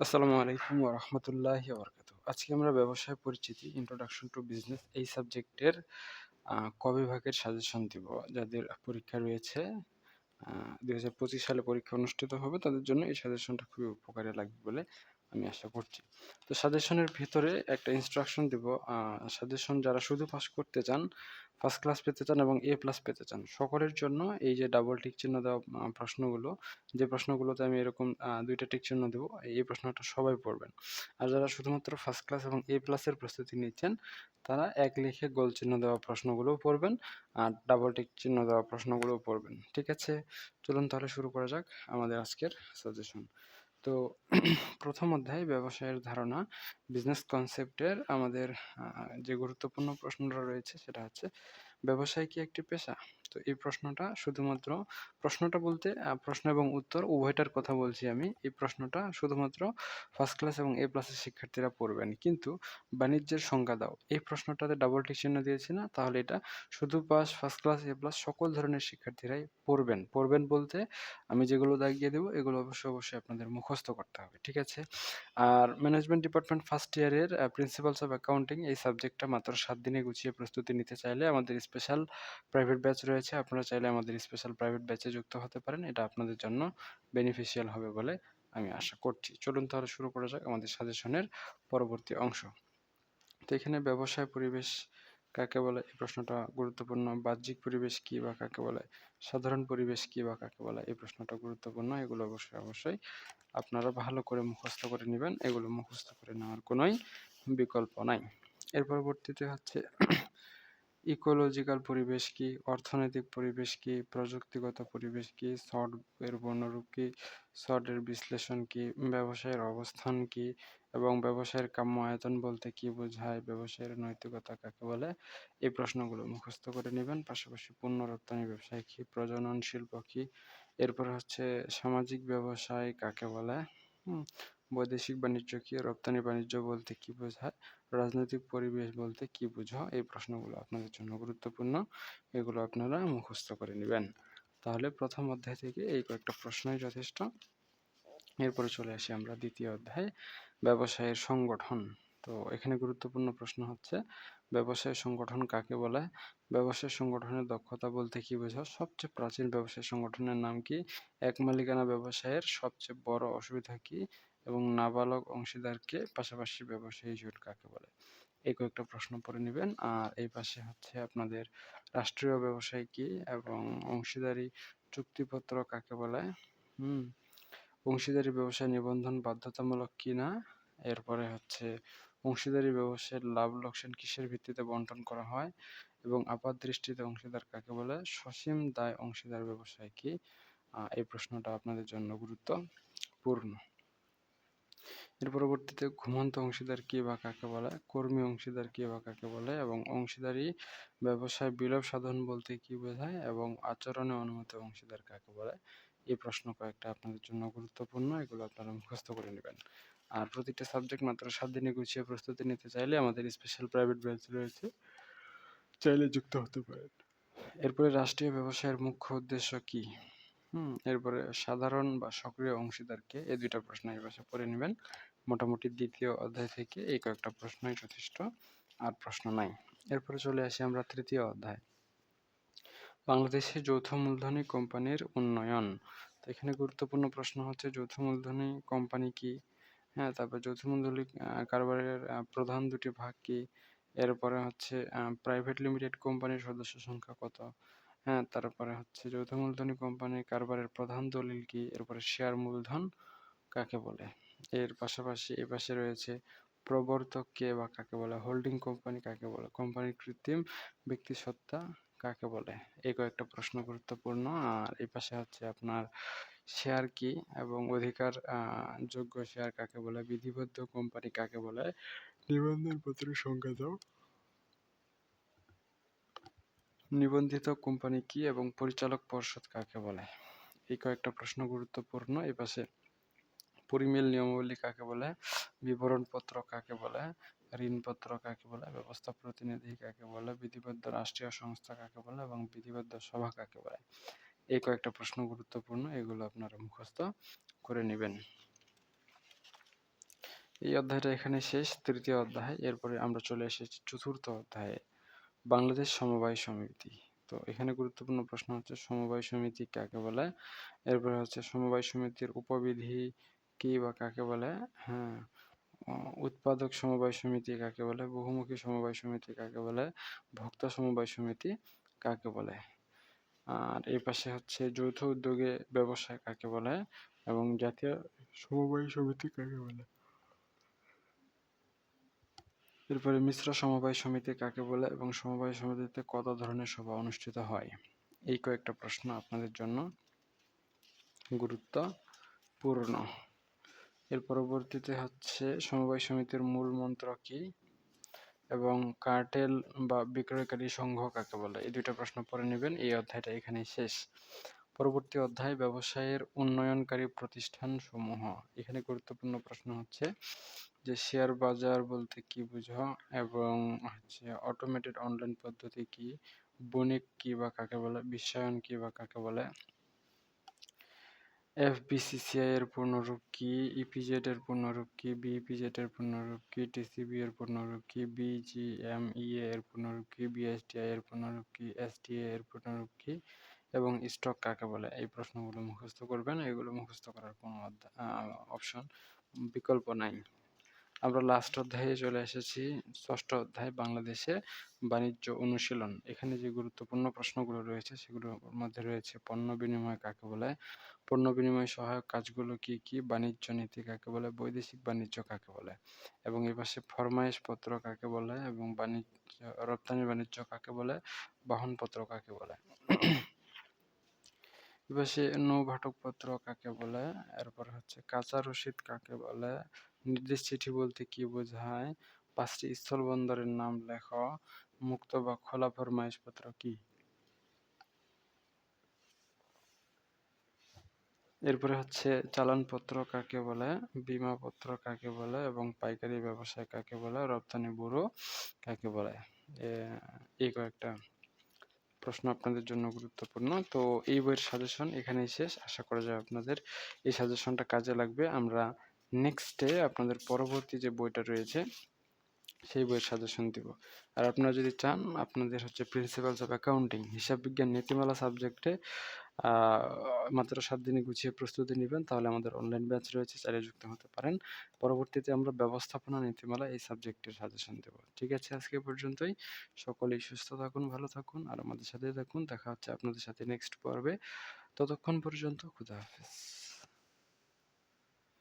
আসসালামু আলাইকুম রাহমাতুল্লাহি ওয়া বারাকাতুহু। আজকে আমরা ব্যবসায় পরিচিতি ইন্ট্রোডাকশন টু বিজনেস এই সাবজেক্টের ক বিভাগের সাজেশন দিব। যাদের পরীক্ষা রয়েছে ২০২৫ সালে পরীক্ষা অনুষ্ঠিত হবে, তাদের জন্য এই সাজেশনটা খুবই উপকারে লাগবে বলে আমি আশা করছি। তো সাজেশনের ভিতরে একটা ইনস্ট্রাকশন দিব। সাজেশন যারা শুধু পাস করতে চান, ফার্স্ট ক্লাস পেতে চান এবং এ প্লাস পেতে চান, সকলের জন্য এই যে ডাবল টিক চিহ্ন দেওয়া প্রশ্নগুলো, যে প্রশ্নগুলোতে আমি এরকম দুইটা ২ টিক চিহ্ন দেব, এই প্রশ্নটা সবাই পড়বেন। আর যারা শুধুমাত্র ফার্স্ট ক্লাস এবং এ প্লাসের প্রস্তুতি নিচ্ছেন, তারা এক লিখে গোল চিহ্ন দেওয়া প্রশ্নগুলোও পড়বেন আর ডাবল টিক চিহ্ন দেওয়া প্রশ্নগুলোও পড়বেন। ঠিক আছে? চলুন তাহলে শুরু করা যাক আমাদের আজকের সাজেশন। তো প্রথম অধ্যায় ব্যবসায়ের ধারণা বিজনেস কনসেপ্টের আমাদের যে গুরুত্বপূর্ণ প্রশ্নটা রয়েছে সেটা হচ্ছে, ব্যবসায় কি একটি পেশা? তো এই প্রশ্নটা শুধুমাত্র প্রশ্নটা বলতে প্রশ্ন এবং উত্তর উভয়টার কথা বলছি আমি। এই প্রশ্নটা শুধুমাত্র ফার্স্ট ক্লাস এবং এ প্লাসের শিক্ষার্থীরা পড়বেন। কিন্তু বাণিজ্যের সংজ্ঞা দাও। এই প্রশ্নটাতে ডাবল টিক চিহ্ন দিয়েছি না? তাহলে এটা শুধু pass, first class, A plus সকল ধরনের শিক্ষার্থীরাই পড়বেন। পড়বেন বলতে আমি যেগুলো দাগিয়ে দেব এগুলো অবশ্যই, অবশ্যই আপনাদের মুখস্থ করতে হবে। ঠিক আছে? আর ম্যানেজমেন্ট ডিপার্টমেন্ট ফার্স্ট ইয়ারের প্রিন্সিপালস অফ অ্যাকাউন্টিং এই সাবজেক্টটা মাত্র সাত দিনে গুছিয়ে প্রস্তুতি নিতে চাইলে আমাদের স্পেশাল প্রাইভেট ব্যাচ রয়েছে। আপনারা চাইলে আমাদের স্পেশাল প্রাইভেট ব্যাচে যুক্ত হতে পারেন। এটা আপনাদের জন্য বেনিফিশিয়াল হবে বলে আমি আশা করছি। চলুন তাহলে শুরু করা যাক আমাদের সাজেশনের পরবর্তী অংশ। তো এখানে ব্যবসায় পরিবেশ কাকে বলে? এই প্রশ্নটা গুরুত্বপূর্ণ। বাহ্যিক পরিবেশ কি বা কাকে বলে? সাধারণ পরিবেশ কি বা কাকে বলে? এই প্রশ্নটা গুরুত্বপূর্ণ। এগুলো অবশ্যই, অবশ্যই আপনারা ভালো করে মুখস্থ করে নেবেন এগুলো মুখস্থ করে নেওয়ার কোনোই বিকল্প নাই। এর পরবর্তীতে হচ্ছে ইকোলজিক্যাল পরিবেশ কি? অর্থনৈতিক পরিবেশ কি? প্রযুক্তিগত পরিবেশ কি? SWOT এর বর্ণরূপ কি? এর বিশ্লেষণ কি? ব্যবসায়ের অবস্থান কি? এবং ব্যবসায়ের কাম্য আয়তন বলতে কি বোঝায়? ব্যবসায়ের নৈতিকতা কাকে বলে? এই প্রশ্নগুলো মুখস্থ করে নেবেন পাশাপাশি পণ্য রপ্তানি ব্যবসায় কি? প্রজনন শিল্প কি? এরপর হচ্ছে সামাজিক ব্যবসায় কাকে বলে? বৈদেশিক বাণিজ্য কি? রপ্তানি বাণিজ্য বলতে কি বোঝায়? রাজনৈতিক পরিবেশ বলতে কি বোঝা এই প্রশ্নগুলো আপনাদের জন্য গুরুত্বপূর্ণ। এগুলো আপনারা মুখস্থ করে নেবেন তাহলে প্রথম অধ্যায় থেকে এই কয়েকটা প্রশ্নই যথেষ্ট। এরপরে চলে আসি আমরা দ্বিতীয় অধ্যায়, ব্যবসায়ের সংগঠন। তো এখানে গুরুত্বপূর্ণ প্রশ্ন হচ্ছে, ব্যবসায় সংগঠন কাকে বলে? ব্যবসায় সংগঠনের দক্ষতা বলতে কি বোঝো? সবচেয়ে প্রাচীন ব্যবসায় সংগঠনের নাম কি? এক মালিকানা ব্যবসায়ের সবচেয়ে বড় অসুবিধা কি? এবং নাবালক অংশীদারকে পাশাপাশি ব্যবসায়ী জোট কাকে বলে? এই কয়েকটা প্রশ্ন পড়ে নেবেন আর এই পাশে হচ্ছে আপনাদের রাষ্ট্রীয় ব্যবসায় কি? এবং অংশীদারি চুক্তিপত্র কাকে বলে? হুম? অংশীদারি ব্যবসায় নিবন্ধন বাধ্যতামূলক কিনা? এরপরে হচ্ছে অংশীদারি ব্যবসায়ের লাভ লোকসান কিসের ভিত্তিতে বন্টন করা হয়? এবং আপাত দৃষ্টিতে অংশীদার কাকে বলে? সসীম দায় অংশীদার ব্যবসায় কি? এই প্রশ্নটা আপনাদের জন্য গুরুত্বপূর্ণ। এর পরবর্তীতে ঘুমন্ত অংশীদার কি বা কাকে বলে? কর্মী অংশীদার কি বা কাকে বলে? এবং অংশীদারি ব্যবসায় বিলোপ সাধন বলতে কি বোঝায়? এবং আচরণে অনুমত অংশীদার কাকে বলে? এই প্রশ্ন কয়েকটা আপনাদের জন্য গুরুত্বপূর্ণ। এগুলো আপনারা মুখস্থ করে নিবেন। আর প্রতিটা সাবজেক্ট মাত্র সাত দিনে গুছিয়ে প্রস্তুতি নিতে চাইলে আমাদের স্পেশাল প্রাইভেট ব্যাচ রয়েছে। চাইলে যুক্ত হতে পারেন। এরপরে রাষ্ট্রীয় ব্যবসায়ের মুখ্য উদ্দেশ্য কি? হুম? এরপরে সাধারণ বা সক্রিয় অংশীদার কে? এই ২ টা প্রশ্ন এই পাশে পড়ে নিবেন। মোটামুটি দ্বিতীয় অধ্যায় থেকে এই কয়েকটা প্রশ্নই যথেষ্ট। আর প্রশ্ন নাই। এরপরে চলে আসি আমরা তৃতীয় অধ্যায়। বাংলাদেশে যৌথ মূলধনী কোম্পানির উন্নয়ন। তো এখানে গুরুত্বপূর্ণ প্রশ্ন হচ্ছে, যৌথ মূলধনী কোম্পানি কি? হ্যাঁ? তারপর যৌথ আ, কারবারের প্রধান দুটি ভাগ কি? এরপরে হচ্ছে প্রাইভেট লিমিটেড কোম্পানির সদস্য সংখ্যা কত? হ্যাঁ? তারপরে হচ্ছে যৌথ মূলধনী কোম্পানির কারবারের প্রধান দলিল কি? এরপরে শেয়ার মূলধন কাকে বলে? এর পাশাপাশি এপাশে রয়েছে প্রবর্তক কে বা কাকে বলে? হোল্ডিং কোম্পানি কাকে বলে? কোম্পানির কৃত্রিম ব্যক্তিসত্তা কাকে বলে? এই কয়েকটা প্রশ্ন গুরুত্বপূর্ণ। আর এপাশে হচ্ছে আপনার শেয়ার কি? এবং অধিকার যোগ্য শেয়ার কাকে বলে? বিধিবদ্ধ কোম্পানি কাকে বলে? নিবন্ধন পত্রের সংজ্ঞা দাও। নিবন্ধিত কোম্পানি কি এবং পরিচালক পর্ষদ কাকে বলে? এই কয়েকটা প্রশ্ন গুরুত্বপূর্ণ। এপাশে পরিমেল নিয়মাবলী কাকে বলে? বিবরণপত্র কাকে বলে? ঋণপত্র কাকে বলে? ব্যবস্থা প্রতিনিধি কাকে বলে? বিধিবদ্ধ রাষ্ট্রীয় সংস্থা কাকে বলে? এবং বিধিবদ্ধ সভা কাকে বলে? এই কয়েকটা প্রশ্ন গুরুত্বপূর্ণ। এগুলো আপনারা মুখস্থ করে নেবেন। এই অধ্যায়টা এখানে শেষ, তৃতীয় অধ্যায়। এরপরে আমরা চলে এসেছি চতুর্থ অধ্যায়ে, বাংলাদেশ সমবায় সমিতি। তো এখানে গুরুত্বপূর্ণ প্রশ্ন হচ্ছে, সমবায় সমিতি কাকে বলে? এরপরে হচ্ছে, সমবায় সমিতির উপবিধি কি বা কাকে বলে? হ্যাঁ উৎপাদক সমবায় সমিতি কাকে বলে? বহুমুখী সমবায় সমিতি কাকে বলে? ভোক্তা সমবায় সমিতি কাকে বলে? আর এই পাশে হচ্ছে যৌথ উদ্যোগে ব্যবসায় কাকে বলে এবং জাতীয় সমবায় সমিতি কাকে বলে? এরপরে মিশ্র সমবায় সমিতি কাকে বলে এবং সমবায় সমিতিতে কত ধরনের সভা অনুষ্ঠিত হয়? এই কয়েকটা প্রশ্ন আপনাদের জন্য গুরুত্বপূর্ণ এর পরবর্তীতে হচ্ছে সমবায় সমিতির মূল মন্ত্র কি? এবং কার্টেল বা বিক্রয়কারী সংঘ কাকে বলে? এই দুইটা প্রশ্ন পরে নেবেন। এই অধ্যায়টা এখানেই শেষ। পরবর্তী অধ্যায়, ব্যবসায়ের উন্নয়নকারী প্রতিষ্ঠান সমূহ এখানে গুরুত্বপূর্ণ প্রশ্ন হচ্ছে যে, শেয়ার বাজার বলতে কি বুঝো? এবং হচ্ছে অটোমেটেড অনলাইন পদ্ধতি কি? বণিক কি বা কাকে বলে? বিশ্বায়ন কি বা কাকে বলে? এফবিসিসিআই এর পূর্ণরূপ কি ইপিজেড এর পূর্ণরূপ কি বিইপিজেড এর পূর্ণরূপ কি টিসিবি এর পূর্ণরূপ কি বিজিএমইএ এর পূর্ণরূপ কি বিএসটিআই এর পূর্ণরূপ কি এসটিএ এর পূর্ণরূপ কি এবং স্টক কাকে বলে? এই প্রশ্নগুলো মুখস্থ করবেন। এগুলো মুখস্থ করার কোনো অপশন বিকল্প নাই। আমরা লাস্ট অধ্যায়ে চলে এসেছি, ষষ্ঠ অধ্যায়, বাংলাদেশে বাণিজ্য অনুশীলন। এখানে যে গুরুত্বপূর্ণ প্রশ্নগুলো রয়েছে, সেগুলোর মধ্যে রয়েছে, পণ্য বিনিময় কাকে বলে? পণ্য বিনিময় সহায়ক কাজগুলো কি কি? বাণিজ্য নীতি কাকে বলে? বৈদেশিক বাণিজ্য কাকে বলে? এবং এ পাশে ফরমাইশ পত্র কাকে বলে? এবং বাণিজ্য, রপ্তানি বাণিজ্য কাকে বলে? বাহনপত্র কাকে বলে? এপাশে নৌভাটক পত্র কাকে বলে? এরপর হচ্ছে কাঁচা রসিদ কাকে বলে? নির্দেশ চিঠি বলতে কি বোঝায়? পাঁচটি স্থল বন্দরের নাম লেখ। মুক্ত বা খোলা ফরমাইশ পত্র কি? এরপরে হচ্ছে চালানপত্র কাকে বলে? বিমা পত্র কাকে বলে? এবং পাইকারি ব্যবসায় কাকে বলে? রপ্তানি ব্যুরো কাকে বলে? এই কয়েকটা। প্রশ্ন আপনাদের জন্য গুরুত্বপূর্ণ। তো এই বইয়ের সাজেশন এখানেই শেষ। আশা করা যায় আপনাদের এই সাজেশনটা কাজে লাগবে। আমরা নেক্সটে আপনাদের পরবর্তী যে বইটা রয়েছে সেই বইয়ের সাজেশন দিব। আর আপনারা যদি চান, আপনাদের হচ্ছে প্রিন্সিপালস অফ অ্যাকাউন্টিং হিসাব বিজ্ঞান নীতিমালা সাবজেক্টে মাত্র সাত দিনে গুছিয়ে প্রস্তুতি নেবেন, তাহলে আমাদের অনলাইন ব্যাচ রয়েছে, চালিয়ে যুক্ত হতে পারেন। পরবর্তীতে আমরা ব্যবস্থাপনা নীতিমালা এই সাবজেক্টের সাজেশন দেব। ঠিক আছে, আজকে পর্যন্তই। সকলেই সুস্থ থাকুন, ভালো থাকুন, আর আমাদের সাথে থাকুন। দেখা হচ্ছে আপনাদের সাথে নেক্সট পর্বে। ততক্ষণ পর্যন্ত খুদা হাফেজ।